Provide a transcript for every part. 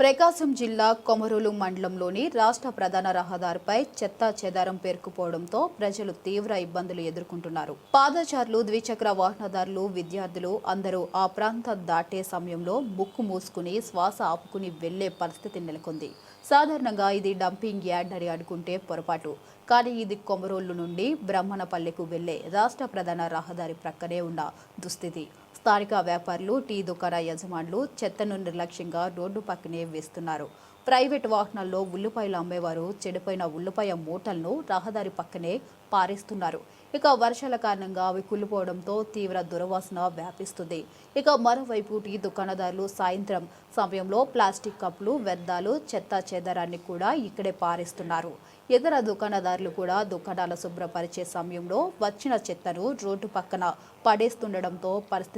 ప్రకాశం జిల్లా కొమరోలు మండలంలోని రాష్ట్ర ప్రధాన రహదారిపై చెత్త చెదారం పేరుకుపోవడంతో ప్రజలు తీవ్ర ఇబ్బందులు ఎదుర్కొంటున్నారు. పాదచారులు ద్విచక్ర వాహనదారులు విద్యార్థులు అందరూ ఆ ప్రాంతం దాటే సమయంలో ముక్కు మూసుకుని శ్వాస ఆపుకుని వెళ్ళే పరిస్థితి నెలకొంది. సాధారణంగా ఇది డంపింగ్ యార్డ్ అని అనుకుంటే పొరపాటు. కానీ ఇది కొమరోలు నుండి బ్రహ్మణపల్లెకు వెళ్ళే రాష్ట్ర ప్రధాన రహదారి ప్రక్కనే ఉన్న దుస్థితి. స్థానిక వ్యాపారులు టీ దుకాణ యజమానులు చెత్తను నిర్లక్ష్యంగా రోడ్డు పక్కనే వేస్తున్నారు. ప్రైవేట్ వాహనాల్లో ఉల్లిపాయలు అమ్మేవారు చెడిపోయిన ఉల్లిపాయ మూటలను రహదారి పక్కనే పారేస్తున్నారు. ఇక వర్షాల కారణంగా అవి కుళ్ళిపోవడంతో తీవ్ర దుర్వాసన వ్యాపిస్తుంది. ఇక మరోవైపు టీ దుకాణదారులు సాయంత్రం సమయంలో ప్లాస్టిక్ కప్పులు వ్యర్థాలు చెత్త చెదరాన్ని కూడా ఇక్కడే పారేస్తున్నారు. ఇతర దుకాణదారులు కూడా దుకాణాల శుభ్రపరిచే సమయంలో వచ్చిన చెత్తను రోడ్డు పక్కన పడేస్తుండడంతో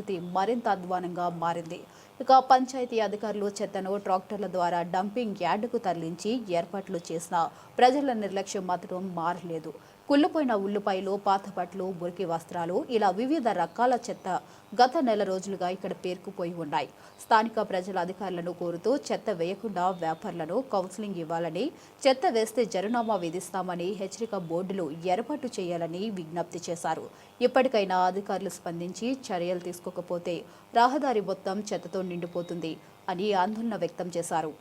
పరిస్థితి మరింత అధ్వానంగా మారింది. ఇక పంచాయతీ అధికారులు చెత్తను ట్రాక్టర్ల ద్వారా డంపింగ్ యార్డుకు తరలించి ఏర్పాట్లు చేసిన ప్రజల నిర్లక్ష్యం మాత్రం మారలేదు. కుళ్ళిపోయిన ఉల్లిపాయలు పాత బట్టలు మురికి వస్త్రాలు ఇలా వివిధ రకాల చెత్త గత నెల రోజులుగా ఇక్కడ పేరుకుపోయి ఉన్నాయి. స్థానిక ప్రజల అధికారులను కోరుతూ చెత్త వేయకుండా వ్యాపారులను కౌన్సిలింగ్ ఇవ్వాలని చెత్త వేస్తే జరునామా విధిస్తామని హెచ్చరిక బోర్డులు ఏర్పాటు చేయాలని విజ్ఞప్తి చేశారు. ఇప్పటికైనా అధికారులు స్పందించి చర్యలు తీసుకోకపోతే రహదారి మొత్తం చెత్తతో నిండిపోతుంది అని ఆందోళన వ్యక్తం చేశారు.